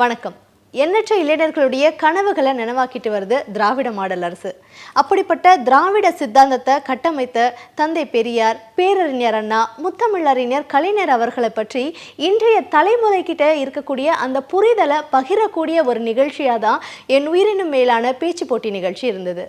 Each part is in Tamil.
வணக்கம். எண்ணற்ற இளைஞர்களுடைய கனவுகளை நினைவாக்கிட்டு வருது திராவிட மாடல் அரசு. அப்படிப்பட்ட திராவிட சித்தாந்தத்தை கட்டமைத்த தந்தை பெரியார் பேரறிஞர் அண்ணா முத்தமிழறிஞர் கலைஞர் அவர்களை பற்றி இன்றைய தலைமுறைக்கிட்ட இருக்கக்கூடிய அந்த புரிதலை பகிரக்கூடிய ஒரு நிகழ்ச்சியாக தான் என் உயிரினும் மேலான பேச்சு போட்டி நிகழ்ச்சி இருந்தது.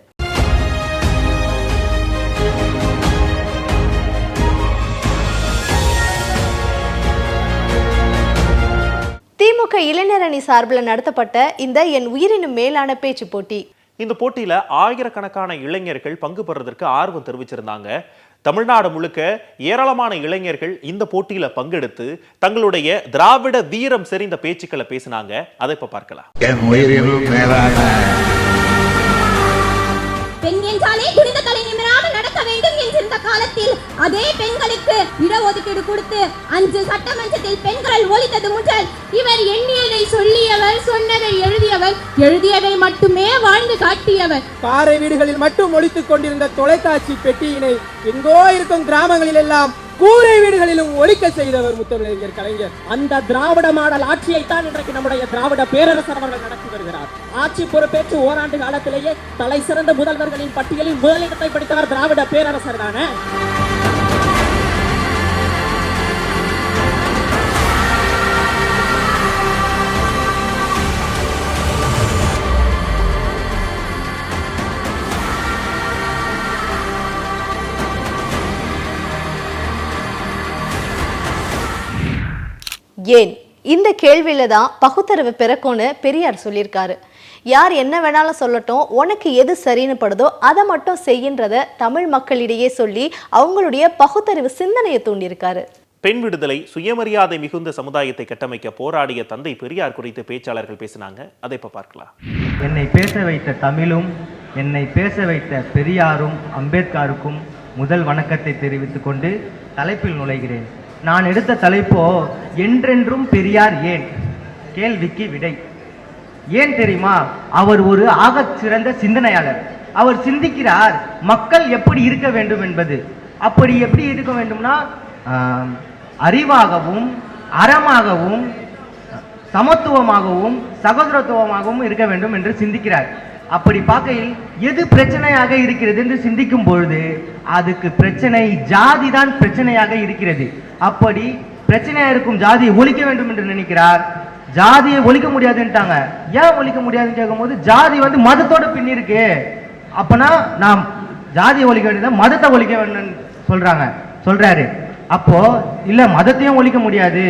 திமுக இளைஞரணி சார்பில் நடத்தப்பட்ட இந்த என் உயிரினும் மேலான பேச்சு போட்டி. இந்த போட்டியில ஆயிரக்கணக்கான இளைஞர்கள் பங்கு பெறுவதற்கு ஆர்வம் தெரிவிச்சிருந்தாங்க. தமிழ்நாடு முழுக்க ஏராளமான இளைஞர்கள் இந்த போட்டியில பங்கெடுத்து தங்களுடைய திராவிட வீரம் செறிந்த பேச்சுக்களை பேசினாங்க. அதை இப்ப பார்க்கலாம். என் உயிரினும் மேலான பெண் என்றாலே காலத்தில் அதே பெண்களுக்கு இடஒதுக்கீடு கொடுத்து அஞ்சு சட்டமன்றத்தில் பெண்கள் ஒழித்தது முதல் இவர் எண்ணியதை சொல்லியவர் சொன்னதை எழுதியவர் எழுதியதை மட்டுமே வாழ்ந்து காட்டியவர். பாறை வீடுகளில் மட்டும் ஒழித்துக் கொண்டிருந்த தொலைக்காட்சி பெட்டியினை எங்கோ இருக்கும் கிராமங்களில் எல்லாம் கூரை வீடுகளிலும் ஒழிக்க செய்தவர் முத்தமிழறிஞர் கலைஞர். அந்த திராவிட மாடல் ஆட்சியை தான் இன்றைக்கு நம்முடைய திராவிட பேரரசர் அவர்கள் நடத்தி வருகிறார். ஆட்சி பொறுப்பேற்று ஓராண்டு காலத்திலேயே தலை சிறந்த முதல்வர்களின் பட்டியலில் முதலிடத்தை பிடித்தவர் திராவிட பேரரசர் தானே? ஏன்? இந்த கேள்வியில தான் பகுத்தறிவு பிறக்கும்னு பெரியார் சொல்லியிருக்காரு. யார் என்ன வேணாலும் சொல்லட்டும் உனக்கு எது சரின்னு படுதோ அதை மட்டும் செய்கின்றத தமிழ் மக்களிடையே சொல்லி அவங்களுடைய பகுத்தறிவு சிந்தனையை தூண்டியிருக்காரு. பெண் விடுதலை சுயமரியாதை மிகுந்த சமுதாயத்தை கட்டமைக்க போராடிய தந்தை பெரியார் குறித்து பேச்சாளர்கள் பேசினாங்க. அதை இப்ப பார்க்கலாம். என்னை பேச வைத்த தமிழும் என்னை பேச வைத்த பெரியாரும் அம்பேத்கருக்கும் முதல் வணக்கத்தை தெரிவித்துக் கொண்டு தலைப்பில் நுழைகிறேன். நான் எடுத்த தலைப்போ என்றென்றும் பெரியார் ஏன்? கேள்விக்கு விடை. ஏன் தெரியுமா? அவர் ஒரு ஆகச் சிறந்த சிந்தனையாளர். அவர் சிந்திக்கிறார் மக்கள் எப்படி இருக்க வேண்டும் என்பது. அப்படி எப்படி இருக்க வேண்டும்னா அறிவாகவும் அறமாகவும் சமத்துவமாகவும் சகோதரத்துவமாகவும் இருக்க வேண்டும் என்று சிந்திக்கிறார். அப்படி பார்க்கையில் எது பிரச்சனையாக இருக்கிறது என்று சிந்திக்கும் பொழுது அதுக்கு பிரச்சனை ஜாதி தான் பிரச்சனையாக இருக்கிறது. அப்படி பிரச்சனையா இருக்கும் ஜாதியை ஒழிக்க வேண்டும் என்று நினைக்கிறார். ஜாதியை ஒழிக்க முடியாதுன்ட்டாங்க ஏன் ஒழிக்க முடியாதுன்னு கேட்கும்போது ஜாதி வந்து மதத்தோட பின்னிருக்கு. அப்பனா நாம் ஜாதியை ஒழிக்க வேண்டியது மதத்தை ஒழிக்க வேண்டும் சொல்றாங்க. சொல்றாரு. அப்போ இல்ல மதத்தையும் ஒழிக்க முடியாது.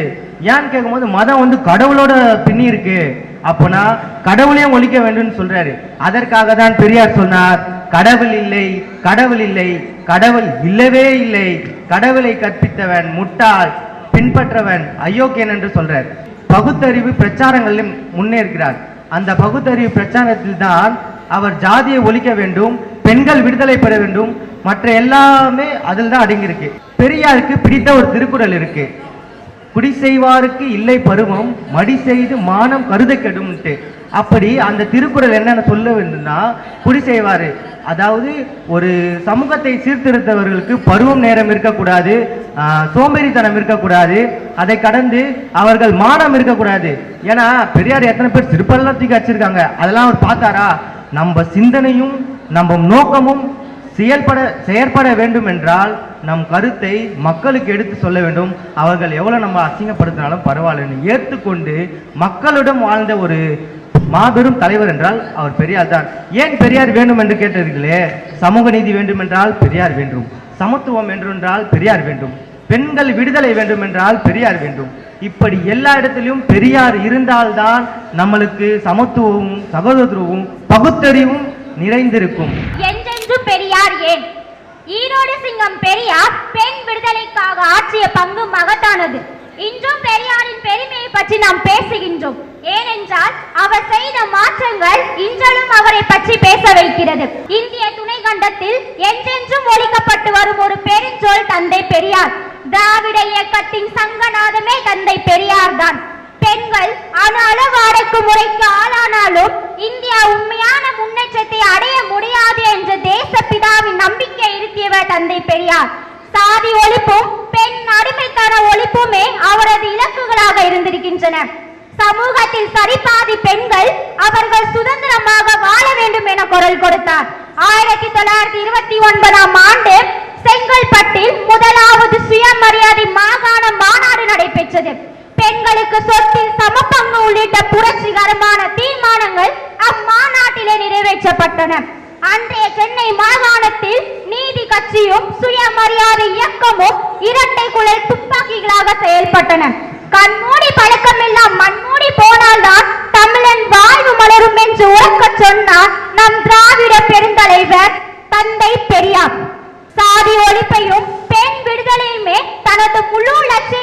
ஏன்னு கேட்கும்போது மதம் வந்து கடவுளோட பின்னி இருக்கு அப்போனா கடவுளையும் ஒழிக்க வேண்டும்னு சொல்றாரு. அதற்காக தான் பெரியார் சொன்னார் கடவுள் இல்லை கடவுள் இல்லை கடவுள் இல்லவே இல்லை. கடவுளை கற்பித்தவன் முட்டாள் பின்பற்றவன் அயோக்கியன் என்று சொல்றார். பகுத்தறிவு பிரச்சாரங்களில் முன்னேறுகிறார். அந்த பகுத்தறிவு பிரச்சாரத்தில் தான் அவர் ஜாதியை ஒழிக்க வேண்டும் பெண்கள் விடுதலை பெற வேண்டும் மற்ற எல்லாமே அதில் தான் அடங்கியிருக்கு. பெரியாருக்கு பிடித்த ஒரு திருக்குறள் இருக்கு. குடி செய்வாருக்கு இல்லை பருவம் மடி செய்து மானம் கருத கெடும்ட்டு. அப்படி அந்த திருக்குறள் என்னென்ன சொல்ல வேண்டும்னா குடி செய்வாரு. அதாவது ஒரு சமூகத்தை சீர்திருத்தவர்களுக்கு பருவம் நேரம் இருக்கக்கூடாது சோம்பேறித்தனம் இருக்கக்கூடாது அதை கடந்து அவர்கள் மானம் இருக்கக்கூடாது. ஏன்னா பெரியார் எத்தனை பேர் சிறுபெல்லாம் தூக்கி வச்சிருக்காங்க அதெல்லாம் அவர் பார்த்தாரா? நம்ம சிந்தனையும் நம்ம நோக்கமும் செயல்பட செயற்பட வேண்டும் என்றால் நம் கருத்தை மக்களுக்கு எடுத்து சொல்ல வேண்டும். அவர்கள் எவ்வளவு நம்ம அசிங்கப்படுத்தினாலும் பரவாயில்லன்னு ஏற்றுக்கொண்டு மக்களிடம் வாழ்ந்த ஒரு மாபெரும் தலைவர் என்றால் அவர் பெரியார் தான். ஏன் பெரியார் வேண்டும் என்று கேட்டீர்களே? சமூக நீதி வேண்டும் என்றால் பெரியார் வேண்டும். சமத்துவம் என்றால் பெரியார் வேண்டும். பெண்கள் விடுதலை வேண்டும் என்றால் பெரியார் வேண்டும். இப்படி எல்லா இடத்திலும் பெரியார் இருந்தால்தான் நம்மளுக்கு சமத்துவமும் சகோதரத்துவமும் பகுத்தறிவும் நிறைந்திருக்கும். என்றென்றும் பெரியார் ஏன்? ஈரோடு சிங்கம் பெரியார் பெண் விடுதலைக்காக ஆற்றிய பங்கு மகத்தானது. இன்றும் பெரியாரின் பெருமையை பற்றி நாம் பேசுகின்றோம். ஏனென்றால் அவர் செய்த மாற்றங்கள் இன்றலும் அவரை பற்றி பேச வைக்கிறது. இந்திய துணை கண்டத்தில் என்றென்றும் ஒழிக்கப்பட்டு வரும் ஒரு பெருஞ்சொல் தந்தை பெரியார். திராவிட இயக்கத்தின் சங்கநாதமே தந்தை பெரியார் தான் பெண்கள் அணு அளவு அடைக்கும் முறைக்கு ஆளானாலும் இந்தியா உண்மையான முன்னேற்றத்தை அடைய முடியாது என்ற தேசப்பிதாவின் நம்பிக்கை இருத்தியவர் தந்தை பெரியார். சாதி ஒழிப்பும் பெண் அடிமைத்தன ஒழிப்புமே அவரது இலக்குகளாக இருந்திருக்கின்றன. சமூகத்தில் சரிபாதி பெண்கள் அவர்கள் சுதந்திரமாக வாழ வேண்டும் என குரல் கொடுத்தார். ஆயிரத்தி தொள்ளாயிரத்தி இருபத்தி ஒன்பதாம் ஆண்டு செங்கல்பட்டில் முதலாவது சுயமரியாதை மாகாண மாநாடு நடைபெற்றது. பெண்களுக்கு சொத்தில் சமபங்கு உள்ளிட்ட புரட்சிகரமான தீர்மானங்கள் அம்மாநாட்டிலே நிறைவேற்றப்பட்டன. அன்றைய சென்னை மாகாணத்தில் நீதி கட்சியும் சுயமரியாதை இயக்கமும் இரட்டை குழல் துப்பாக்கிகளாக செயல்பட்டன. கண்மூடி பழக்கமெல்லாம் மண்மூடி போனால்தான் தமிழன் வாழ்வு மலரும் என்று உறக்க சொன்னார் நம் திராவிட பெருந்தலைவர் தந்தை பெரியார். சாதி ஒழிப்பையும் பெண் விடுதலையுமே தனது முழு லட்சிய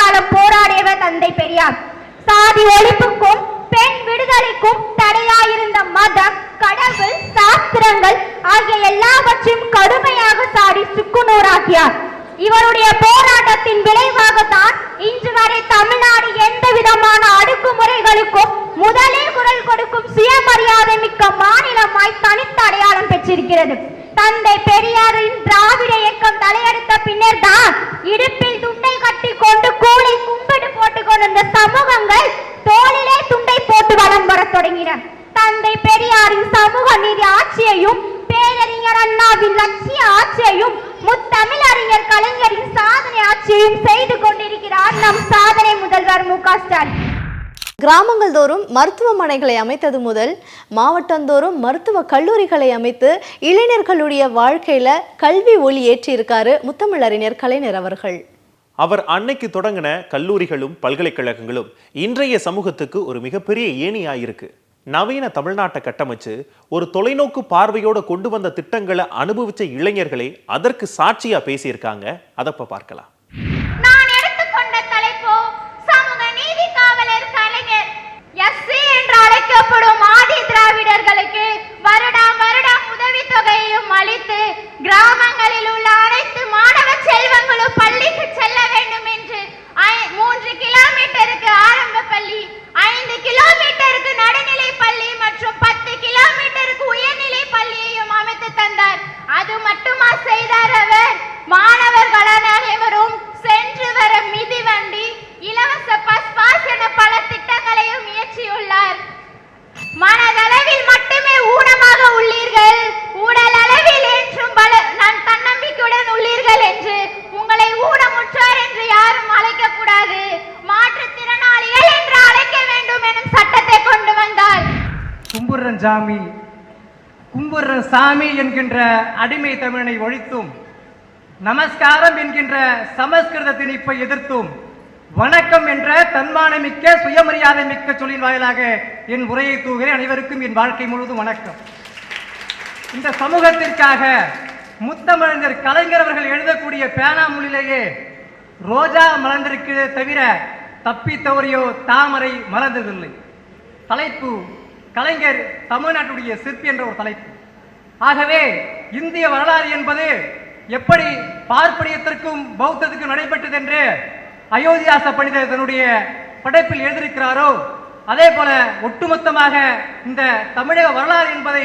காலம் போராடியவர் தந்தை பெரியார். சாதி ஒழிப்புக்கும் பெண் விடுதலைக்கும் தடையாயிருந்த மதம் கடவுள் சாஸ்திரங்கள் ஆகிய எல்லாவற்றையும் கடுமையாக சாடி சுக்குநூறாக்கியார் இவருடைய போராட்டத்தின் விளைவாகத்தான் இன்று வரை தமிழ்நாடு எந்த விதமான அடக்குமுறைகளுக்கும் முதலே குரல் கொடுக்கும் சுயமரியாதை மிக்க மாநிலமாய் தனித்த அடையாளம் வச்சிருக்கிறது. தந்தை பெரியாரின் திராவிட இயக்கம் தலையெடுத்த பின்னர் தான் இடுப்பில் துண்டை கட்டி கொண்டு கூலை கும்பிடு போட்டு கொண்டிருந்த சமூகங்கள் தோளிலே துண்டை போட்டு வளம் வர தொடங்கின. தந்தை பெரியாரின் சமூக நீதி ஆட்சியையும் பேரறிஞர் அண்ணாவின் லட்சிய ஆட்சியையும் முத்தமிழறிஞர் கலைஞரின் சாதனை ஆட்சியையும் செய்து கொண்டிருக்கிறார் நம் சாதனை முதல்வர் மு க ஸ்டாலின். கிராமங்கள் தோறும் மருத்துவமனைகளை அமைத்தது முதல் மாவட்டந்தோறும் மருத்துவ கல்லூரிகளை அமைத்து இளைஞர்களுடைய வாழ்க்கையில கல்வி ஒளி ஏற்றியிருக்காரு முத்தமிழறிஞர் கலைஞர் அவர்கள். அவர் அன்னைக்கு தொடங்கின கல்லூரிகளும் பல்கலைக்கழகங்களும் இன்றைய சமூகத்துக்கு ஒரு மிகப்பெரிய ஏணியாயிருக்கு. நவீன தமிழ்நாட்டை கட்டமைச்சு ஒரு தொலைநோக்கு பார்வையோடு கொண்டு வந்த திட்டங்களை அனுபவிச்ச இளைஞர்களே அதற்கு சாட்சியா பேசியிருக்காங்க. அதை பார்க்கலாம் நான் எடுத்துக்கொண்ட தலைப்பு சமூக நீதி காவலர் கலைஞர் எஸ்சி என்று அழைக்கப்படும் ஆதி திராவிடர்களுக்கு வருடம் வருடம் உதவித்தொகையையும் அளித்து கிராமங்களில் உள்ள அனைத்து மாணவ செல்வங்களும் பள்ளிக்கு செல்ல வேண்டும் என்று ஐ- மூன்று கிலோமீட்டருக்கு ஆரம்ப பள்ளி ஐந்து கிலோமீட்டருக்கு நடுநிலை பள்ளி மற்றும் பத்து கிலோமீட்டருக்கு உயர்நிலை பள்ளியையும் அமைத்து தந்தார் அது மட்டுமா செய்தார் அவர் மாணவர்களான அனைவரும் சென்று வர மிதிவண்டி இலவச பஸ் பாஸ் என பல திட்டங்களையும் இயற்றியுள்ளார் மனதளவில் மட்டுமே ஊனமாக உள்ளீர்கள் உடல் அளவில் என்றும் பல நான் தன்னம்பிக்கையுடன் உள்ளீர்கள் என்று உங்களை ஊனமுற்றார் என்று யாரும் அழைக்க கூடாது மாற்றுத்திறனாளிகள் என்று அழைக்க வேண்டும் எனும் சட்டத்தை கொண்டு வந்தார் கும்புர்றன் சாமி கும்புர்றன் சாமி என்கின்ற அடிமை தமிழனை ஒழித்தும் நமஸ்காரம் என்கின்ற சமஸ்கிருத திணிப்பை எதிர்த்தும் வணக்கம் என்ற தன்மானமிக்க சுயமரியாதை மிக்க சொல்லின் வாயிலாக என் உரையை தூகிறேன் அனைவருக்கும் என் வாழ்க்கை முழுவதும் வணக்கம். இந்த சமூகத்திற்காக முத்தமிழஞ்சர் கலைஞர் அவர்கள் எழுதக்கூடிய பேனாமொழியிலேயே ரோஜா மலர்ந்திருக்கிறதே தவிர தப்பி தவறியோ தாமரை மலர்ந்ததில்லை. தலைப்பு கலைஞர் தமிழ்நாட்டுடைய சிற்பி என்ற ஒரு தலைப்பு. ஆகவே இந்திய வரலாறு என்பது எப்படி பார்ப்பனியத்திற்கும் பௌத்தத்துக்கும் நடைபெற்றது என்று அயோத்தியாச பண்டிதர் தன்னுடைய படைப்பில் எழுதியிருக்கிறாரோ அதே போல ஒட்டுமொத்தமாக இந்த தமிழக வரலாறு என்பதை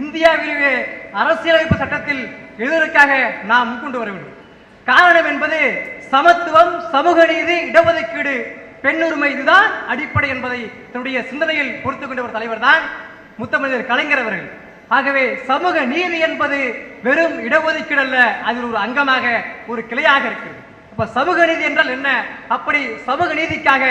இந்தியாவிலேயே அரசியலமைப்பு சட்டத்தில் எழுதுவதற்காக நாம் முன்கொண்டு வர வேண்டும். காரணம் என்பது சமத்துவம் சமூக நீதி இடஒதுக்கீடு பெண்ணுரிமை இதுதான் அடிப்படை என்பதை தன்னுடைய சிந்தனையில் பொறுத்துக் கொண்ட ஒரு தலைவர் தான் முத்தமிழர் கலைஞர் அவர்கள். ஆகவே சமூக நீதி என்பது வெறும் இடஒதுக்கீடு அல்ல அதில் ஒரு அங்கமாக ஒரு கிளையாக இருக்கிறது. அப்ப சமூக நீதி என்றால் என்ன? அப்படி சமூக நீதிக்காக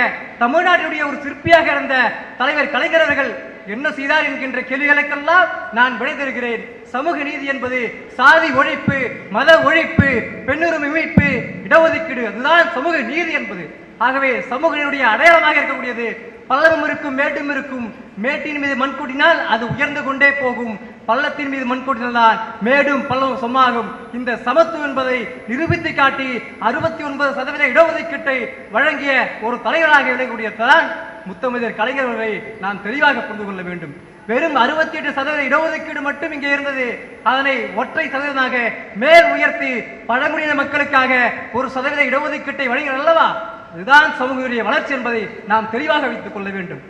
தமிழ்நாட்டினுடைய ஒரு சிற்பியாக இருந்த தலைவர் கலைஞரவர்கள் என்ன செய்தார் என்கின்ற கேள்விகளுக்கெல்லாம் நான் விடை தருகிறேன். சமூக நீதி என்பது சாதி ஒழிப்பு மத ஒழிப்பு பெண்ணுரிமை மீட்பு இடஒதுக்கீடு அதுதான் சமூக நீதி என்பது. ஆகவே சமூக நீதியுடைய அடையாளமாக இருக்கக்கூடியது பள்ளமும் இருக்கும் மேட்டும் இருக்கும். மேட்டின் மீது மண் கூட்டினால் அது உயர்ந்து கொண்டே போகும். பள்ளத்தின் மீது மண் கூட்டினால் மேடும் பள்ளமும் சமமாகும். இந்த சமத்துவம் என்பதை நிரூபித்து காட்டி அறுபத்தி ஒன்பது சதவீத இடஒதுக்கீட்டை வழங்கிய ஒரு தலைவராக விளங்கக்கூடியதான் முத்தமிழர் கலைஞர்களை நாம் தெளிவாக புரிந்து கொள்ள வேண்டும். வெறும் அறுபத்தி எட்டு சதவீத இடஒதுக்கீடு மட்டும் இங்கே இருந்தது. அதனை ஒற்றை சதவீதமாக மேல் உயர்த்தி பழங்குடியின மக்களுக்காக ஒரு சதவீத இடஒதுக்கீட்டை வழங்கினார் அல்லவா? இதுதான் சமூகத்துடைய வளர்ச்சி என்பதை நாம் தெளிவாக வைத்துக் கொள்ள வேண்டும்.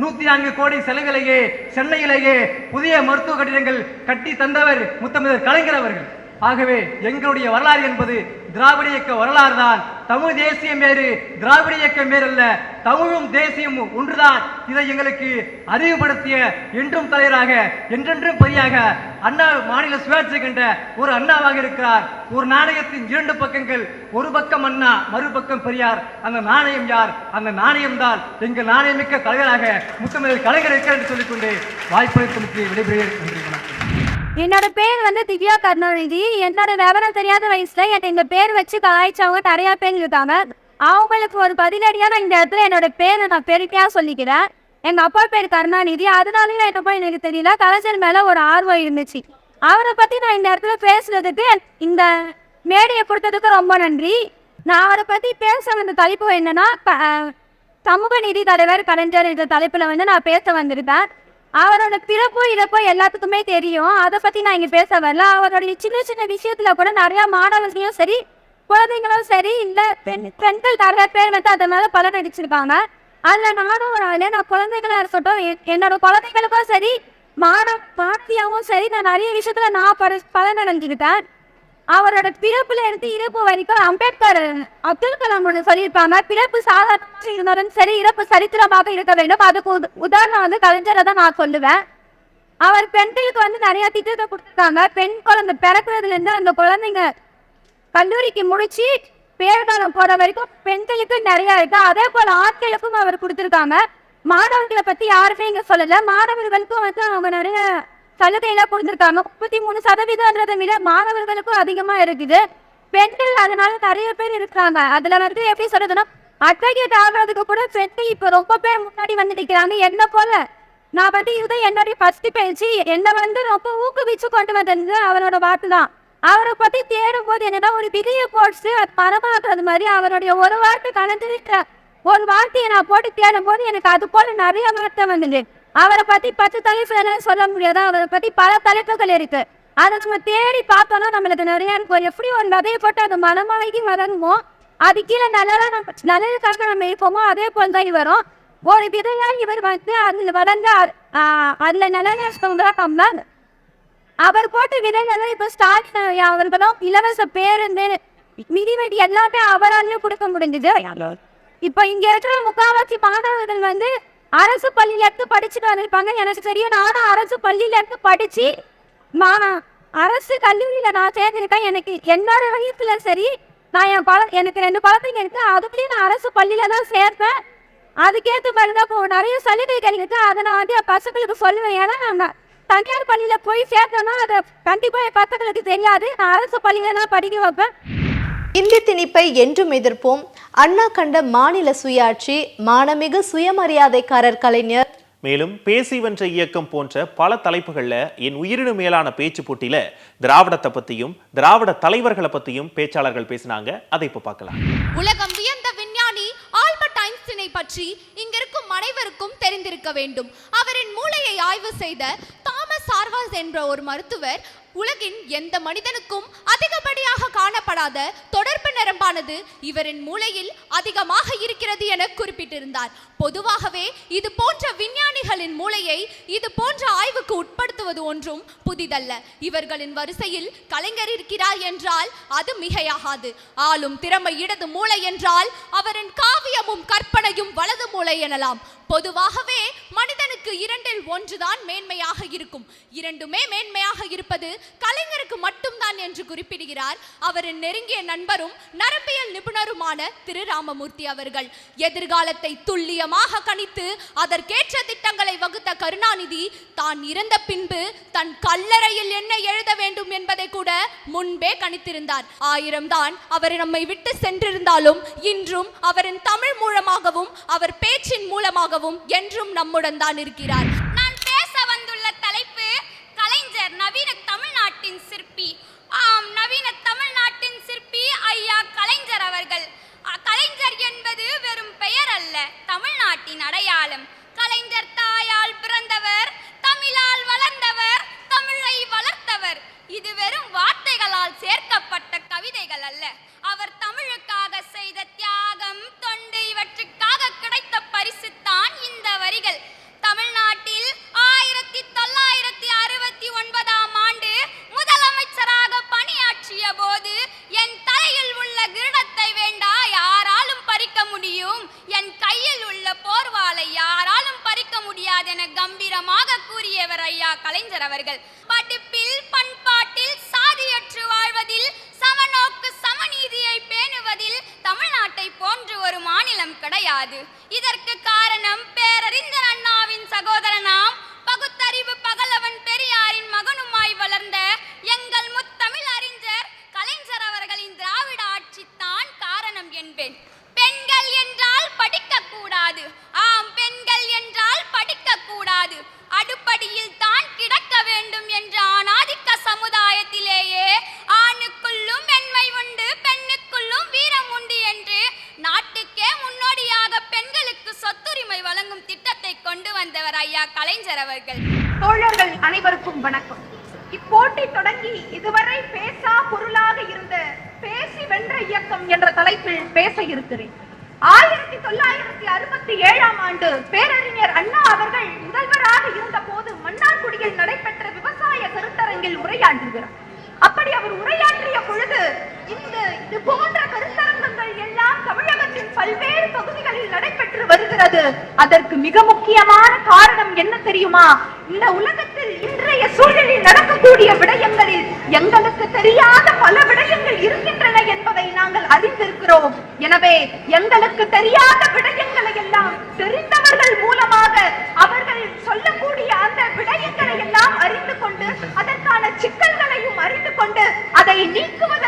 நூத்தி நான்கு கோடி செலவிலேயே சென்னையிலேயே புதிய மருத்துவ கட்டிடங்கள் கட்டி தந்தவர் முத்தமிழர் கலைஞர் அவர்கள். ஆகவே எங்களுடைய வரலாறு என்பது திராவிட இயக்க வரலாறு தான். தமிழ் தேசியம் வேறு திராவிட இயக்கம் வேறு அல்ல தமிழும் தேசியமும் ஒன்றுதான். இதை எங்களுக்கு அறிவுபடுத்திய என்றும் தலைவராக என்றென்றும் பெரியாக அண்ணா மாநில சுயாட்சி கண்ட ஒரு அண்ணாவாக இருக்கிறார். ஒரு நாணயத்தின் இரண்டு பக்கங்கள் ஒரு பக்கம் அண்ணா மறுபக்கம் பெரியார். அந்த நாணயம் யார்? அந்த நாணயம் தான் எங்கள் நாணயமிக்க தலைவராக முத்தமிழர் கலைஞர் இருக்கிறார் என்று சொல்லிக்கொண்டு வாய்ப்பளித்தமைக்கு விடைபெறுகிறேன். நன்றி வணக்கம். என்னோட பேர் வந்து திவ்யா கருணாநிதி. என்னோட விவரம் தெரியாத வயசுல என்னை இந்த பேர் வச்சு கலாய்ச்சவங்க நிறைய பேர் இருக்காங்க. அவங்களுக்கு ஒரு பதிலடியா நான் இந்த இடத்துல என்னோட பேரை நான் பெருமையா சொல்லிக்கிறேன். எங்க அப்பா பேர் கருணாநிதி. அதனாலயும் என்னப்போ எனக்கு தெரியல. கலைஞர் மேல ஒரு ஆர்வம் இருந்துச்சு. அவரை பத்தி நான் இந்த இடத்துல பேசுறதுக்கு இந்த மேடையை கொடுத்ததுக்கு ரொம்ப நன்றி. நான் அவரை பத்தி பேச வந்த தலைப்பு என்னன்னா ப- சமூக நீதி தலைவர் கலைஞர் என்ற தலைப்புல வந்து நான் பேச வந்திருக்கேன். அவரோட பிறப்பு இறப்பு எல்லாத்துக்குமே தெரியும். அதை பத்தி நான் இங்க பேச வரல. அவருடைய சின்ன சின்ன விஷயத்துல கூட நிறைய மாணவர்களையும் சரி குழந்தைங்களும் சரி இல்ல பெண் பெண்கள் நிறைய பேர் வந்து அதை மேல பலன் அடிச்சிருக்காங்க. அதுல நானும் ஒரு ஆளு நான் குழந்தைகளா இருக்கட்டும் என்னோட குழந்தைகளுக்கும் சரி மாணவ பாட்டியாவும் சரி நான் நிறைய விஷயத்துல நான் பர பலன் அடைஞ்சுக்கிட்டேன் அவரோட பிறப்புல இருந்து இறப்பு வரைக்கும் அம்பேத்கர் அப்துல் கலாம் ஒன்று சொல்லியிருப்பாங்க. பிறப்பு சாதாரண இருந்தாலும் சரி இறப்பு சரித்திரமாக இருக்க வேண்டும். அதுக்கு உத- உதாரணம் வந்து கலைஞரை தான் நான் சொல்லுவேன். அவர் பெண்களுக்கு வந்து நிறைய திட்டத்தை கொடுத்துருக்காங்க. பெண் குழந்தை பிறக்கிறதுல இருந்து அந்த குழந்தைங்க கல்லூரிக்கு முடிச்சு பேர்காலம் போற வரைக்கும் பெண்களுக்கு நிறைய இருக்கு. அதே போல ஆட்களுக்கும் அவர் கொடுத்துருக்காங்க. மாணவர்களை பத்தி யாருமே இங்க சொல்லல. மாணவர்களுக்கும் வந்து அவங்க நிறைய சலுகையெல்லாம் கொடுத்துருக்காங்க. முப்பத்தி மூணு சதவீதம்ன்றதை விட மாணவர்களுக்கும் அதிகமா இருக்குது. பெண்கள் அதனால நிறைய பேர் இருக்கிறாங்க. அதுல வந்து எப்படி சொல்றதுன்னா அட்வகேட் ஆகுறதுக்கு கூட பெண்கள் இப்ப ரொம்ப பேர் முன்னாடி வந்து நிற்கிறாங்க என்ன போல நான் வந்து இதுதான் என்னுடைய ஃபர்ஸ்ட் பேச்சு என்னை வந்து ரொம்ப ஊக்குவிச்சு கொண்டு வந்தது அவரோட வார்த்தை தான். அவரை பத்தி தேடும் போது என்னன்னா ஒரு பெரிய போட்டு அது பரமாக்குறது மாதிரி அவருடைய ஒரு வார்த்தை கலந்துருக்க ஒரு வார்த்தையை நான் போட்டு தேடும் போது எனக்கு அது போல நிறைய வார்த்தை வந்தது. அவரை பத்தி பத்து தலைப்பு சொல்ல முடியாது அவரை பத்தி பல தலைப்புகள் இருக்கு. அதை நம்ம தேடி பார்த்தோம்னா நம்மளுக்கு நிறைய இருக்கும் எப்படி ஒரு விதையை போட்டு அது மனமாகி வரணுமோ அது கீழே நல்லதா நம்ம நல்லதுக்காக நம்ம இருப்போமோ அதே போல தான் வரும் ஒரு விதையா இவர் வந்து அதுல வளர்ந்து அதுல நல்ல அவர் போட்ட விதைகளை இப்ப ஸ்டார்ட் அவர்களும் இலவச பேருந்து மிதிவெடி எல்லாமே அவராலே கொடுக்க முடிஞ்சது. இப்ப இங்க இருக்கிற முக்காவாசி மாணவர்கள் வந்து அரசு பள்ளியில இருந்து படிச்சுட்டு வந்திருப்பாங்க. எனக்கு தெரியும் நானும் அரசு பள்ளியில இருந்து படிச்சு நான் அரசு கல்லூரியில நான் சேர்ந்திருக்கேன் எனக்கு என்னோட வயசுல சரி நான் என் குழ எனக்கு ரெண்டு குழந்தைங்க இருக்கு. அதுக்குள்ளேயும் நான் அரசு பள்ளியில தான் சேர்ப்பேன். அதுக்கேற்ற மாதிரி தான் இப்போ நிறைய சலுகைகள் இருக்கு. அதை நான் வந்து என் பசங்களுக்கு சொல்லுவேன். ஏன்னா நான் தனியார் பள்ளியில போய் சேர்த்தோன்னா அதை கண்டிப்பா என் பசங்களுக்கு தெரியாது. நான் அரசு பள்ளியில தான் படிக்க வைப்பேன். இந்தி திணிப்பை என்றும் எதிர்ப்போம். அண்ணா கண்ட மாநில சுயாட்சி மானமிகு சுயமரியாதைக்காரர் கலைஞர். மேலும் பேசி வென்ற இயக்கம் போன்ற பல தலைப்புகள்ல என் உயிரினு மேலான பேச்சு போட்டியில திராவிடத்தை பத்தியும் திராவிட தலைவர்களை பத்தியும் பேச்சாளர்கள் பேசினாங்க. அதை இப்ப பார்க்கலாம். உலகம் வியந்த விஞ்ஞானி ஆல்பர்ட் ஐன்ஸ்டீனை பற்றி இங்கிருக்கும் அனைவருக்கும் தெரிந்திருக்க வேண்டும். அவரின் மூளையை ஆய்வு செய்த தாமஸ் ஆர்வாஸ் என்ற ஒரு மருத்துவர் உலகின் எந்த மனிதனுக்கும் அதிகப்படியாக காணப்படாத தொடர்பு நரம்பானது இவரின் மூளையில் அதிகமாக இருக்கிறது என குறிப்பிட்டிருந்தார். பொதுவாகவே இது போன்ற விஞ்ஞானிகளின் மூளையை இது போன்ற ஆய்வுக்கு உட்படுத்துவது ஒன்றும் புதிதல்ல. இவர்களின் வரிசையில் கலைஞர் இருக்கிறார் என்றால் அது மிகையாகாது. ஆளும் திறமை இடது மூளை என்றால் அவரின் காவியமும் கற்பனையும் வலது மூளை எனலாம். பொதுவாகவே மனிதனுக்கு இரண்டில் ஒன்றுதான் மேன்மையாக இருக்கும். இரண்டுமே மேன்மையாக இருப்பது கலைஞருக்கு மட்டும்தான் என்று குறிப்பிடுகிறார். அவரின் நெருங்கிய நண்பரும் நரம்பியல் நிபுணருமான திரு ராமமூர்த்தி அவர்கள். எதிர்காலத்தை துல்லியமாக கணித்து அதற்கேற்ற திட்டங்களை வகுத்த கருணாநிதி தான் இறந்த பின்பு தன் கல்லறையில் என்ன எழுத வேண்டும் என்பதை கூட முன்பே கணித்திருந்தார். ஆயிரம் தான் அவர் நம்மை விட்டு சென்றிருந்தாலும் இன்றும் அவரின் தமிழ் மூலமாகவும் அவர் பேச்சின் மூலமாகவும் என்றும் நம்முடன் தான் இருக்கிறார். நான் பேச வந்துள்ள தலைப்பு கலைஞர் நவீன தமிழ்நாட்டின் சிற்பி. ஆம் நவீன தமிழ்நாட்டின் சிற்பி ஐயா கலைஞர் அவர்கள். கலைஞர் என்பது வெறும் பெயர் அல்ல தமிழ்நாட்டின் அடையாளம். கலைஞர் தாயால் பிறந்தவர் தமிழால் வளர்ந்தவர் தமிழை வளர்த்தவர். இது வெறும் வார்த்தைகளால் சேர்க்கப்பட்ட கவிதைகள் அல்ல. அவர் தமிழுக்காக செய்த தியாகம் தொண்டு இவற்றுக்காக கிடைத்த பரிசுத்தான் இந்த வரிகள். தமிழ்நாட்டில் ஆயிரத்தி தொள்ளாயிரத்தி ஐயா அவர்கள் தோழர்கள் அனைவருக்கும் வணக்கம். இப்போட்டி தொடங்கி இதுவரை பேசா பொருளாக இருந்த பேசி வென்ற இயக்கம் என்ற தலைப்பில் பேச இருக்கிறேன். ஆயிரத்தி தொள்ளாயிரத்தி அறுபத்தி ஏழாம் ஆண்டு பேரறிஞர் அண்ணா அவர்கள் முதல்வராக இருந்த போது மன்னார்குடியில் நடைபெற்ற விவசாய கருத்தரங்கில் உரையாற்றுகிறார். அப்படி அவர் உரையாற்றிய பொழுது இந்த இது போன்ற கருத்தரங்கங்கள் எல்லாம் தமிழக பல்வேறு பகுதிகளில் நடைபெற்று வருகிறது. அதற்கு மிக முக்கியமான காரணம் என்ன தெரியுமா? இந்த உலகத்தில் இன்றைய சூழலில் நடக்கக்கூடிய விடயங்களில் எங்களுக்கு தெரியாத பல விடயங்கள் இருக்கின்றன என்பதை நாங்கள் அறிந்திருக்கிறோம். எனவே எங்களுக்கு தெரியாத விடயங்களை எல்லாம் தெரிந்தவர்கள் மூலமாக அவர்கள் சொல்லக்கூடிய அந்த விடயங்களை எல்லாம் அறிந்து கொண்டு அதற்கான சிக்கல்களையும் அறிந்து கொண்டு அதை நீக்குவது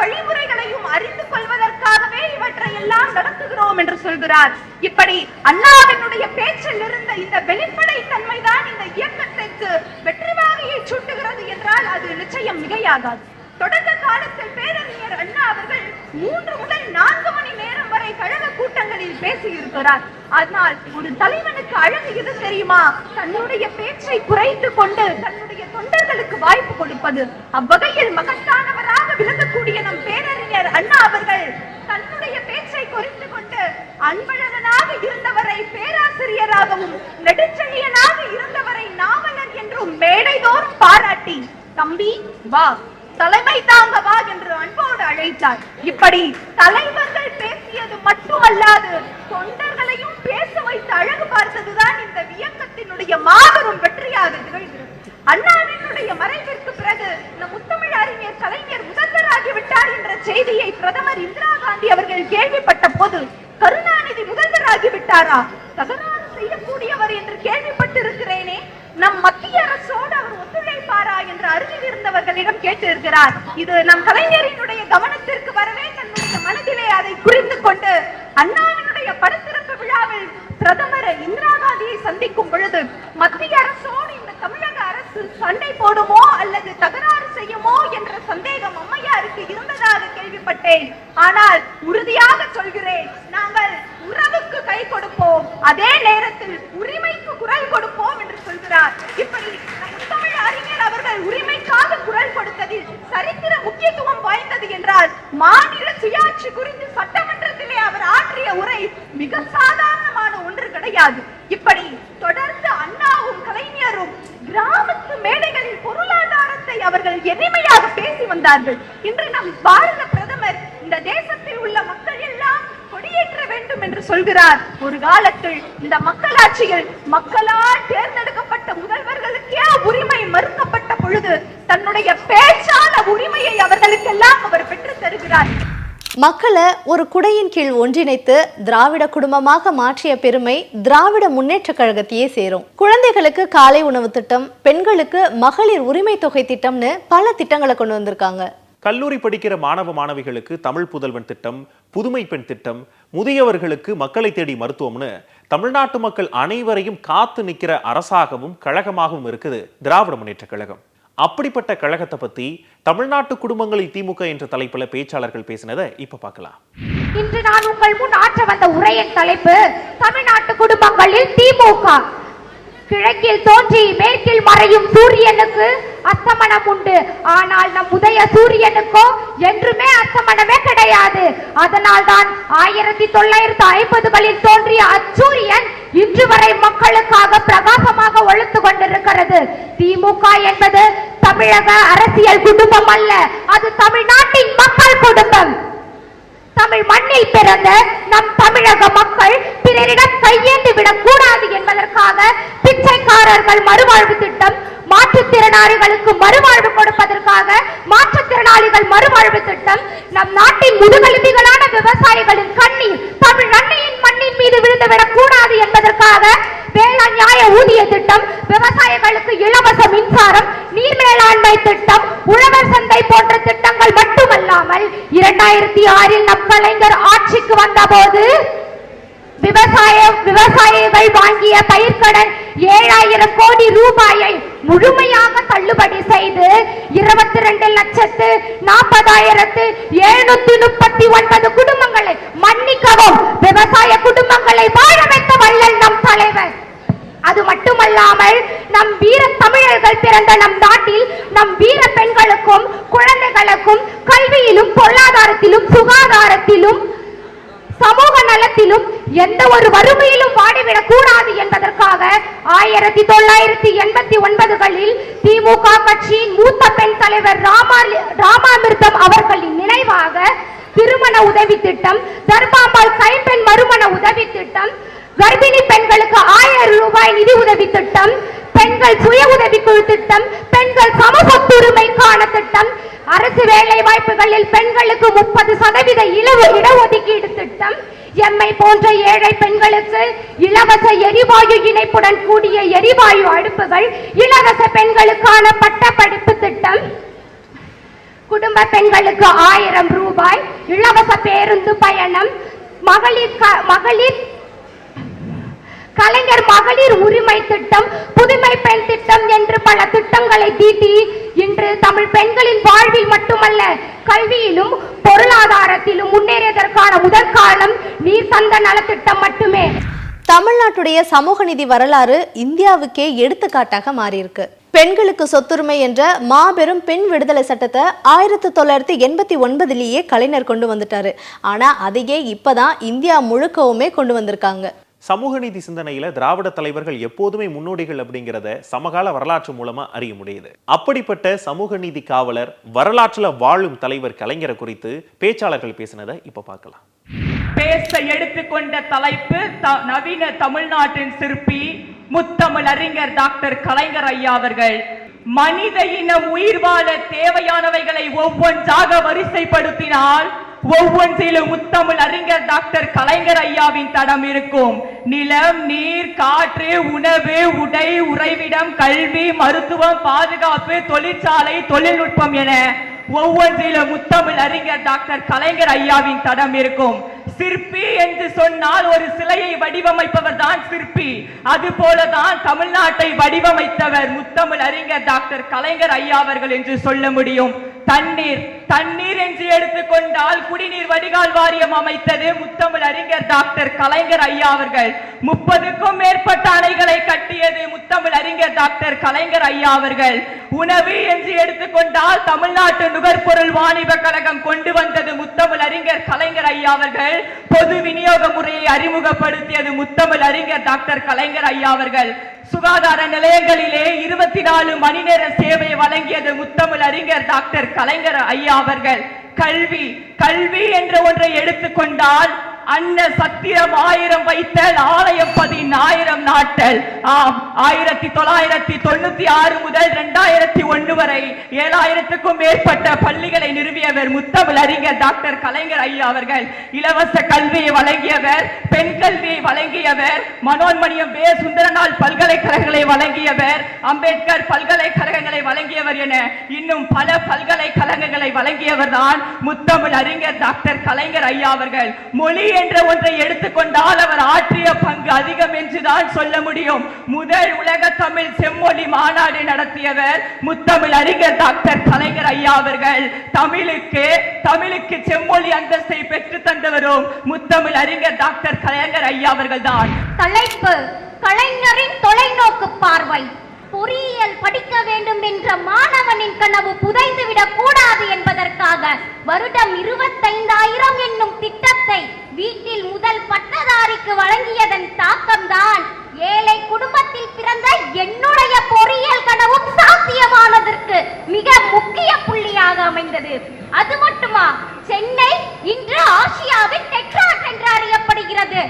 வழிமுறைகளையும் அறிந்து கொள்வதற்காகவே இவற்றை எல்லாம் நடத்துகிறோம் என்று சொல்கிறார். இப்படி அண்ணாவினுடைய பேச்சில் இருந்த இந்த வெளிப்படை தன்மைதான் இந்த இயக்கத்திற்கு வெற்றி வாகையை சூட்டுகிறது என்றால் அது நிச்சயம் மிகையாகாது. தொடக்க காலத்தில் பேரறிஞர் அண்ணா அவர்கள் மூன்று முதல் நான்கு மணி நேரம் வரை கழக கூட்டங்களில் பேசியிருக்கிறார். ஆனால் ஒரு தலைவனுக்கு அழகு எது தெரியுமா? தன்னுடைய பேச்சை குறைத்து கொண்டு தன்னுடைய தொண்டர்களுக்கு வாய்ப்பு கொடுப்பது. அவ்வகையில் மகத்தானவராக விளங்கக்கூடிய நம் பேரறிஞர் அண்ணா அவர்கள் தன்னுடைய பேச்சை குறைத்து கொண்டு அன்பழகனாக இருந்தவரை பேராசிரியராகவும் நெடுச்செழியனாக இருந்தவரை நாவலர் என்றும் மேடைதோறும் பாராட்டி தம்பி வா தலைமை தாங்க வா என்று அன்போடு அழைத்தார். இப்படி தலைவர்கள் பேசியது மட்டுமல்லாது தொண்டர்களையும் பேச வைத்து அழகு பார்த்ததுதான் இந்த வியக்கத்தினுடைய மாபெரும் வெற்றியாக திகழ்கிறது. அண்ணாவினுடைய மறைவிற்கு பிறகு நம் முத்தமிழ் அறிஞர் கலைஞர் முதல்வராகிவிட்டார் என்ற செய்தியை பிரதமர் இந்திரா காந்தி அவர்கள் கேள்விப்பட்ட போது விட்டாரா தகராறு செய்யக்கூடியவர் என்று கேள்விப்பட்டிருக்கிறேனே. நம் மத்திய அரசோடு அவர் ஒத்துழைப்பாரா என்று அருகில் இருந்தவர்களிடம் கேட்டிருக்கிறார். இது நம் கலைஞரினுடைய கவனத்திற்கு வரவே தன்னுடைய மனதிலே அதை புரிந்து கொண்டு அண்ணாவினுடைய படத்திறப்பு விழாவில் பிரதமர் இந்திரா காந்தியை சந்திக்கும் பொழுது மத்திய அரசோடு இந்த தமிழக அரசு சண்டை போடுமோ அல்லது தகராறு செய்யுமோ என்ற சந்தேகம் அம்மையாருக்கு இருந்ததாக கேள்விப்பட்டேன். ஆனால் உறுதியாக சொல்கிறேன் நாங்கள் உறவுக்கு கை கொடுப்போம் அதே நேரத்தில் உரிமைக்கு குரல் கொடுப்போம் என்று சொல்கிறார் இப்படி நம் தமிழ் அறிஞர் அவர்கள் உரிமைக்காக குரல் கொடுத்ததில் சரித்திர முக்கியத்துவம் வாய்ந்தது என்றால் மாநில சுயாட்சி குறித்து சட்டமன்றத்திலே அவர் ஆற்றிய உரை மிக சாதாரணமான ஒன்று கிடையாது. இப்படி தொடர்ந்து அண்ணாவும் கலைஞரும் கிராமத்து மேடைகளில் பொருளாதாரத்தை அவர்கள் எளிமையாக பேசி வந்தார்கள். இன்று நம் பாரத பிரதமர் இந்த தேசத்தில் உள்ள மக்கள் எல்லாம் கொடியேற்ற வேண்டும் என்று சொல்கிறார். ஒரு காலத்தில் இந்த மக்களாட்சியில் மக்களால் தேர்ந்தெடுக்கப்பட்ட முதல்வர்களுக்கே உரிமை மறுக்கப்பட்ட பொழுது தன்னுடைய பேச்சால உரிமையை அவர்களுக்கெல்லாம் அவர் பெற்றுத் தருகிறார் மக்களை ஒரு குடையின் கீழ் ஒன்றிணைத்து திராவிட குடும்பமாக மாற்றிய பெருமை திராவிட முன்னேற்ற கழகத்தையே சேரும். குழந்தைகளுக்கு காலை உணவு திட்டம் பெண்களுக்கு மகளிர் உரிமை தொகை திட்டம்னு பல திட்டங்களை கொண்டு வந்திருக்காங்க. கல்லூரி படிக்கிற மாணவ மாணவிகளுக்கு தமிழ் புதல்வன் திட்டம் புதுமை பெண் திட்டம் முதியவர்களுக்கு மக்களை தேடி மருத்துவம்னு தமிழ்நாட்டு மக்கள் அனைவரையும் காத்து நிற்கிற அரசாகவும் கழகமாகவும் இருக்குது திராவிட முன்னேற்ற கழகம். அப்படிப்பட்ட கழகத்தை பத்தி தமிழ்நாட்டு குடும்பங்களில் திமுக என்ற தலைப்புல பேச்சாளர்கள் பேசினதை இப்ப பார்க்கலாம். இன்று நான் உங்கள் முன் ஆற்ற வந்த உரையின் தலைப்பு தமிழ்நாட்டு குடும்பங்களில் திமுக. கிழக்கில் தோன்றி மேற்கில் மறையும் சூரியனுக்கு அஸ்தமனம் உண்டு. ஆனால் நம் உதய சூரியனுக்கோ என்றுமே அஸ்தமனமே கிடையாது. அதனால் தான் ஆயிரத்தி தொள்ளாயிரத்தி ஐம்பதுகளில் தோன்றிய அச்சூரியன் இன்று வரை மக்களுக்காக பிரகாசமாக ஒழுத்து கொண்டிருக்கிறது. திமுக என்பது தமிழக அரசியல் குடும்பம் அல்ல. அது தமிழ்நாட்டின் மக்கள் குடும்பம். தமிழ் மண்ணில் பிறந்த நம் தமிழக மக்கள் பிறரிடம் கையேந்து விடக் கூடாது என்பதற்காக பிச்சைக்காரர்கள் மறுவாழ்வு திட்டம் மாற்றுத்திறனாளிகளுக்கு மறுவாழ்வு கொடுப்பதற்காக மாற்றுத்திறனாளிகள் மறுவாழ்வு திட்டம் நம் நாட்டின் முதுகெலும்பிகளான விவசாயிகளின் கண்ணீர் தமிழ் அன்னையின் மண்ணின் மீது விழுந்துவிடக் கூடாது என்பதற்காக வேளாண் நியாய ஊதிய திட்டம் விவசாயிகளுக்கு இலவச மின்சாரம் நீர் மேலாண்மை திட்டம் உழவர் சந்தை போன்ற திட்டங்கள் மட்டுமல்ல இல்லாமல் இரண்டாயிரத்தி ஆறில் நம் கலைஞர் ஆட்சிக்கு வந்தபோது விவசாய விவசாயிகள் வாங்கிய பயிர்க்கடன் ஏழாயிரம் கோடி ரூபாயை முழுமையாக தள்ளுபடி செய்து இருபத்தி ரெண்டு லட்சத்து நாற்பதாயிரத்து எழுநூத்தி முப்பத்தி ஒன்பது குடும்பங்களை மன்னிக்கவும். விவசாய குடும்பங்களை வாழ வைத்த வள்ளல் நம் தலைவர். அது மட்டுமல்லாமல் நம் வீர தமிழர்கள் பிறந்த நம் நாட்டில் நம் வீர பெண்களுக்கும் குழந்தைகளுக்கும் கல்வியிலும் பொருளாதாரத்திலும் சுகாதாரத்திலும் சமூக நலத்திலும் எந்த ஒரு வறுமையிலும் வாடிவிடக் கூடாது என்பதற்காக ஆயிரத்தி தொள்ளாயிரத்தி எண்பத்தி ஒன்பதுகளில் திமுக கட்சியின் மூத்த பெண் தலைவர் ராமா ராமாமிர்தம் அவர்களின் நினைவாக திருமண உதவி திட்டம் தர்பாம்பாள் கைம்பெண் மறுமண உதவி திட்டம் கர்ப்பிணி பெண்களுக்கு ஆயிரம் ரூபாய் நிதி உதவி திட்டம் பெண்கள் சுய உதவிக்குழு திட்டம் பெண்கள் சமூகத்துரிமைக்கான திட்டம் அரசு வேலை வாய்ப்புகளில் பெண்களுக்கு முப்பது சதவீத இலவு இடஒதுக்கீடு திட்டம் எம்மை போன்ற ஏழை பெண்களுக்கு இலவச எரிவாயு இணைப்புடன் கூடிய எரிவாயு அடுப்புகள் இலவச பெண்களுக்கான பட்டப்படிப்பு திட்டம். குடும்ப பெண்களுக்கு ஆயிரம் ரூபாய் இலவச பேருந்து பயணம் மகளிர் மகளிர் கலைஞர் மகளிர் உரிமை திட்டம் புதுமை பெண் திட்டம் என்று பல திட்டங்களை தீட்டி இன்று தமிழ் பெண்களின் வாழ்வில் மட்டுமல்ல கல்வியிலும் பொருளாதாரத்திலும் முன்னேறியதற்கான முதல் நீர் சந்த நலத்திட்டம் மட்டுமே. தமிழ்நாட்டுடைய சமூக நிதி வரலாறு இந்தியாவுக்கே எடுத்துக்காட்டாக மாறியிருக்கு. பெண்களுக்கு சொத்துரிமை என்ற மாபெரும் பெண் விடுதலை சட்டத்தை ஆயிரத்தி தொள்ளாயிரத்தி எண்பத்தி ஒன்பதுலேயே கலைஞர் கொண்டு வந்துட்டாரு. ஆனா அதையே இப்பதான் இந்தியா முழுக்கவுமே கொண்டு வந்திருக்காங்க. சமூக நீதி சிந்தனையில திராவிட தலைவர்கள் எப்போதுமே முன்னோடிகள் அப்படிங்கிறத சமகால வரலாற்று மூலமா அறிய முடியுது. அப்படிப்பட்ட சமூக நீதி காவலர் வரலாற்றுல வாழும் தலைவர் கலைஞரை குறித்து பேச்சாளர்கள் பேசினதை இப்ப பார்க்கலாம். பேச எடுத்துக்கொண்ட தலைப்பு த- நவீன தமிழ்நாட்டின் சிற்பி முத்தமிழ் அறிஞர் டாக்டர் கலைஞர் ஐயா அவர்கள். மனித இனம் உயிர் வாழ தேவையானவைகளை ஒவ்வொன்றாக வரிசைப்படுத்தினால் ஒவ்வொன்றிலும் முத்தமிழ் அறிஞர் டாக்டர் கலைஞர் ஐயாவின் தடம் இருக்கும். நிலம் நீர் காற்று உணவு உடை உறைவிடம் கல்வி மருத்துவம் பாதுகாப்பு தொழிற்சாலை தொழில்நுட்பம் என ஒவ்வொன்றிலும் முத்தமிழ் அறிஞர் டாக்டர் கலைஞர் ஐயாவின் தடம் இருக்கும். சிற்பி என்று சொன்னால் ஒரு சிலையை வடிவமைப்பவர் தான் சிற்பி. அது போலதான் தமிழ்நாட்டை வடிவமைத்தவர் முத்தமிழ் அறிஞர் டாக்டர் கலைஞர் ஐயா அவர்கள் என்று சொல்ல முடியும். தண்ணீர் தண்ணீர் என்று எடுத்துக்கொண்டால் குடிநீர் வடிகால் வாரியம் அமைத்தது முத்தமிழ் அறிஞர் டாக்டர் கலைஞர் ஐயா அவர்கள். முப்பதுக்கும் மேற்பட்ட அணைகளை கட்டியது முத்தமிழ் அறிஞர் டாக்டர் கலைஞர் ஐயா அவர்கள். உணவு என்று எடுத்துக்கொண்டால் தமிழ்நாட்டு நுகர்பொருள் வாணிப கழகம் கொண்டு வந்தது முத்தமிழ் அறிஞர் கலைஞர் ஐயா அவர்கள். பொது விநியோக முறையை அறிமுகப்படுத்தியது முத்தமிழ் அறிஞர் டாக்டர் கலைஞர் ஐயா அவர்கள். சுகாதார நிலையங்களிலே இருபத்தி நாலு மணி நேர சேவை வழங்கியது முத்தமிழ் அறிஞர் டாக்டர் கலைஞர் ஐயா அவர்கள். கல்வி கல்வி என்ற ஒன்றை எடுத்துக்கொண்டால் அன்ன சத்தியம் ஆயிரம் வைத்தல் ஆலயம் பதினாயிரம் நாட்டல். ஆம் ஆயிரத்தி தொள்ளாயிரத்தி தொண்ணூத்தி ஆறு முதல் இரண்டாயிரத்தி ஒண்ணு வரை ஏழாயிரத்துக்கும் மேற்பட்ட பள்ளிகளை நிறுவியவர் முத்தமிழ் அறிஞர் டாக்டர் கலைஞர் ஐயா அவர்கள் இலவச கல்வியை வழங்கியவர் பெண் கல்வியை வழங்கியவர் மனோன்மணியம் வே. சுந்தரனால் பல்கலைக்கழகங்களை வழங்கியவர் அம்பேத்கர் பல்கலைக்கழகங்களை வழங்கியவர் என இன்னும் பல பல்கலைக்கழகங்களை வழங்கியவர் தான் முத்தமிழ் அறிஞர் டாக்டர் கலைஞர் ஐயா அவர்கள். மொழியை என்ற ஒன்றை எடுத்துக்கொண்டால் அவர் ஆற்றிய பங்கு அதிகம் என்றுதான் சொல்ல முடியும். முதல் உலக தமிழ் செம்மொழி மாநாடு நடத்தியவர் முத்தமிழ் அறிஞர் டாக்டர் கலைஞர் ஐயா அவர்கள். தமிழுக்கு தமிழுக்கு செம்மொழி அந்தஸ்தை பெற்று தந்தவரும் முத்தமிழ் அறிஞர் டாக்டர் கலைஞர் ஐயா அவர்கள் தான் தலைப்பு கலைஞரின் தொலைநோக்கு பார்வை. பொறியியல் படிக்க வேண்டும் என்ற மாணவனின் கனவு புதைந்துவிடக் கூடாது என்பதற்காக வருடம் இருபத்தைந்தாயிரம் என்னும் திட்டத்தை வீட்டில் முதல் பட்டதாரிக்கு வழங்கியதன் தாக்கம்தான் ஏழை குடும்பத்தில் பிறந்த என்னுடைய பொறியியல் கனவும் சாத்தியமானதற்கு மிக முக்கிய புள்ளியாக அமைந்தது. அது மட்டுமா? சென்னை இன்று ஆசியாவின் டெட்ராட் என்று அறியப்படுகிறது.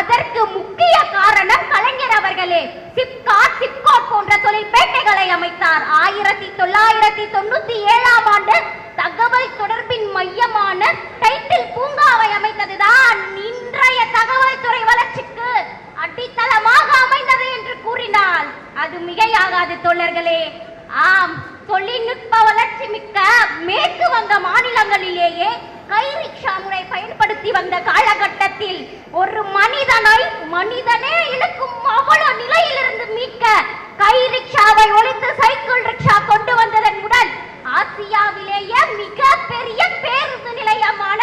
அதற்கு முக்கிய காரணம் கலைஞர் அவர்களே. சிப்காட் சிப்காட் போன்ற தொழிற்பேட்டைகளை அமைத்தார். ஆயிரத்தி தொள்ளாயிரத்தி தொண்ணூத்தி ஏழாம் ஆண்டு தகவல் தொடர்பின் மையமான டைட்டில் பூங்காவை அமைத்ததுதான் இன்றைய தகவல் துறை வளர்ச்சிக்கு அடித்தளமாக அமைந்தது என்று கூறினால் அது மிகையாகாது தோழர்களே ஆம் தொழில்நுட்ப வளர்ச்சி மிக்க மேற்கு வங்க மாநிலங்களிலேயே கை ரிக்ஷா முறை பயன்படுத்தி வந்த காலகட்டத்தில் ஒரு மனிதனை மனிதனே இழுக்கும் அவ்வளவு நிலையிலிருந்து மீட்க கை ரிக்ஷாவை ஒழித்து சைக்கிள் ரிக்ஷா கொண்டு வந்ததன் முதல் ஆசியாவிலேயே மிக பெரிய பேருந்து நிலையமான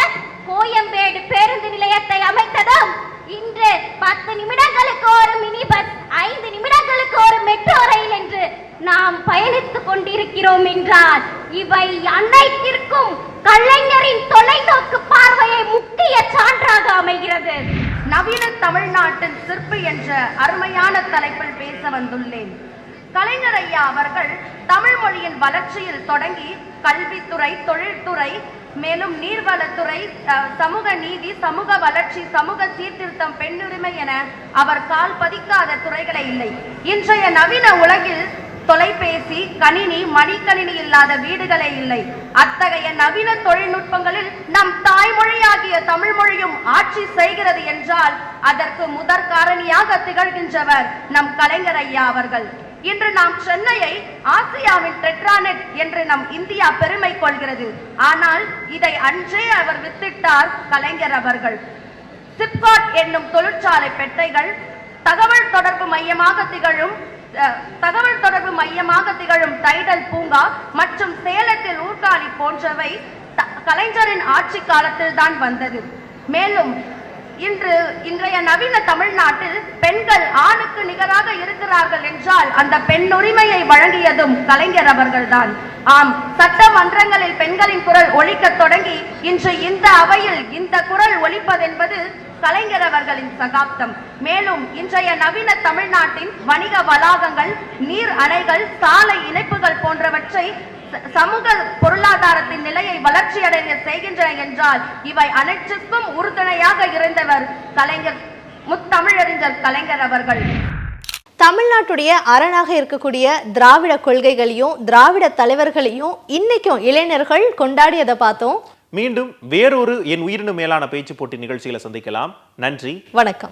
கோயம்பேடு பேருந்து நிலையத்தை அமைத்ததும் இன்று பத்து நிமிடங்களுக்கு ஒரு மினி பஸ் ஐந்து நிமிடங்களுக்கு ஒரு மெட்ரோ ரயில் என்று நாம் பயணித்துக் கொண்டிருக்கிறோம் என்றால் இவை அனைத்திற்கும் கலைஞரின் தொலைநோக்கு பார்வையை முக்கிய சான்றாக அமைகிறது. நவீன தமிழ்நாட்டின் சிற்பு என்ற அருமையான தலைப்பில் பேச வந்துள்ளேன். கலைஞர் ஐயா அவர்கள் தமிழ் மொழியின் வளர்ச்சியில் தொடங்கி கல்வித்துறை தொழில்துறை மேலும் நீர்வளத்துறை அஹ், சமூக நீதி சமூக வளர்ச்சி சமூக சீர்திருத்தம் பெண்ணுரிமை என அவர் கால் பதிக்காத துறைகளே இல்லை. இன்றைய நவீன உலகில் தொலைபேசி கணினி மடிக்கணினி இல்லாத வீடுகளே இல்லை. அத்தகைய நவீன தொழில்நுட்பங்களில் நம் தாய்மொழியாகிய தமிழ் மொழியும் ஆட்சி செய்கிறது என்றால் அதற்கு முதற் காரணியாக திகழ்கின்றவர் நம் கலைஞர் ஐயா அவர்கள். இன்று நாம் சென்னையை ஆசியாவின் டெட்ரானெட் என்று நம் இந்தியா பெருமை கொள்கிறது. ஆனால் இதை அன்றே அவர் வித்திட்டார் கலைஞர் அவர்கள். சிப்காட் என்னும் தொழிற்சாலை பெட்டைகள் தகவல் தொடர்பு மையமாக திகழும் தகவல் தொடர்பு மையமாக திகழும் டைடல் பூங்கா மற்றும் சேலத்தில் ஊர்காலி போன்றவை கலைஞரின் ஆட்சி காலத்தில் தான் வந்தது. மேலும் இன்று இன்றைய நவீன தமிழ்நாட்டில் பெண்கள் ஆணுக்கு நிகராக என்றால் அந்த பெண் உரிமையை வழங்கியதும் கலைஞர் அவர்கள்தான். ஆம் சட்டமன்றங்களில் பெண்களின் குரல் ஒழிக்க தொடங்கி இன்று இந்த அவையில் இந்த குரல் ஒலிப்பதென்பது கலைஞர் அவர்களின் சகாப்தம். மேலும் இன்றைய நவீன தமிழ்நாட்டின் வணிக வளாகங்கள் நீர் அணைகள் சாலை இணைப்புகள் போன்றவற்றை ச- சமூக பொருளாதாரத்தின் நிலையை வளர்ச்சியடைய செய்கின்றன என்றால் இவை அனைத்திற்கும் உறுதுணையாக இருந்தவர் கலைஞர் முத்தமிழறிஞர் கலைஞர் அவர்கள். தமிழ்நாட்டுடைய அரணாக இருக்கக்கூடிய திராவிட கொள்கைகளையும் திராவிட தலைவர்களையும் இன்னைக்கும் இளைஞர்கள் கொண்டாடியதை பார்த்தோம். மீண்டும் வேறொரு என் உயிரினு மேலான பேச்சு போட்டி நிகழ்ச்சியில சந்திக்கலாம். நன்றி. வணக்கம்.